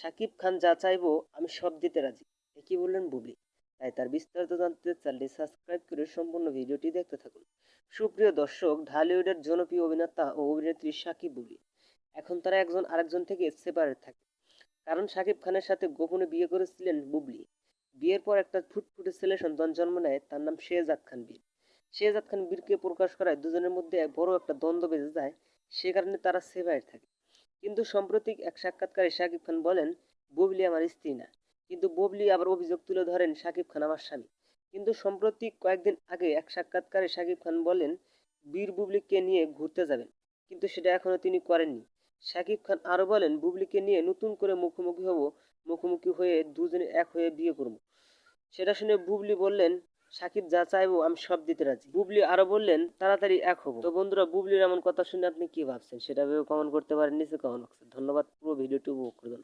সাকিব খান যা চাইব আমি সব দিতে রাজি। একই বললেন বুবলি। তাই তার বিস্তারিত জানতে চ্যানেলটি সাবস্ক্রাইব করে সম্পূর্ণ ভিডিওটি দেখতে থাকুন। সুপ্রিয় দর্শক, ঢালিউডের জনপ্রিয় অভিনেতা ও অভিনেত্রী সাকিব বুবলি। এখন তারা একজন আরেকজন থেকে সেপারেট থাকে। কারণ সাকিব খানের সাথে গোপনে বিয়ে করেছিলেন বুবলি। বিয়ের পর একটা ফুটফুটে ছেলে সন্তান জন্ম নেয়, তার নাম শেহজাদ খান বীর। শেহজাদ খান বীরকে প্রকাশ করায় দুজনের মধ্যে বড় একটা দ্বন্দ্ব বেঁধে যায়। সে কারণে তারা সেপারেট থাকে। কিন্তু সাম্প্রতিক এক সাক্ষাৎকারে শাকিব খান বলেন, বুবলি আমার স্ত্রী না। কিন্তু বুবলি আবার অভিযোগ তুলে ধরেন শাকিব খান আমার স্বামী। কিন্তু সম্প্রতি কয়েকদিন আগে এক সাক্ষাৎকারে শাকিব খান বলেন, বীর বুবলিকে নিয়ে ঘুরতে যাবেন। কিন্তু সেটা এখনও তিনি করেননি। শাকিব খান আরও বলেন, বুবলিকে নিয়ে নতুন করে মুখোমুখি হব, মুখোমুখি হয়ে দুজনে এক হয়ে বিয়ে করব। সেটা শুনে বুবলি বললেন সাকিব যা চাইব আমি সব দিতে রাজি। বুবলি আরও বললেন, তাড়াতাড়ি এক হব। তো বন্ধুরা, বুবলির এমন কথা শুনে আপনি কি ভাবছেন? সেটা ভেবে কমেন্ট করতে পারেন, নিচে কমেন্ট ধন্যবাদ, পুরো ভিডিওটি উপভোগ করে